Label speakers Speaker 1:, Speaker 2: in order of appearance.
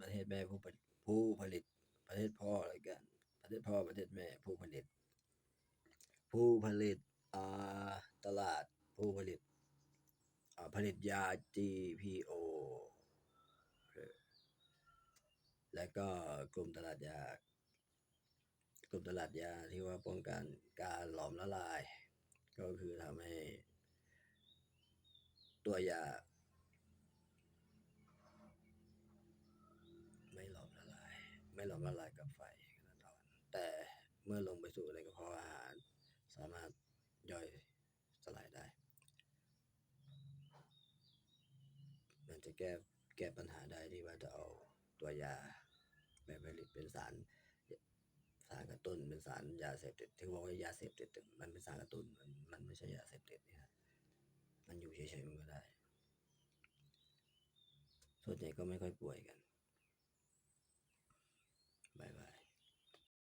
Speaker 1: ประเทศแม่ผู้ผลิตผู้ผลิต ประเทศพ่ออะไรกัน ประเทศพ่อประเทศแม่ผู้ผลิต ผู้ผลิตอ่าตลาดผู้ผลิตอ่าผลิตยา GPO และก็กลุ่มตลาดยากลุ่มตลาดยาที่ว่าป้องกันการหลอมละลาย ก็คือทำให้ ตัวยา ไม่หลอมละลาย ไม่หลอมละลายกับไฟแน่นอน แต่เมื่อลงไปสู่ในกระเพาะอาหาร สามารถย่อยสลายได้ มันจะแก้แก้ปัญหาได้ที่ว่าจะเอาตัวยาไปผลิตเป็นสารสารกระตุ้นเป็นสารยาเสพติดที่บอกว่ายาเสพติดมันเป็นสารกระตุ้นมันมันไม่ใช่ยาเสพติดนี่ฮะมันอยู่เฉยๆมันก็ได้ส่วนใหญ่ก็ไม่ค่อยป่วยกัน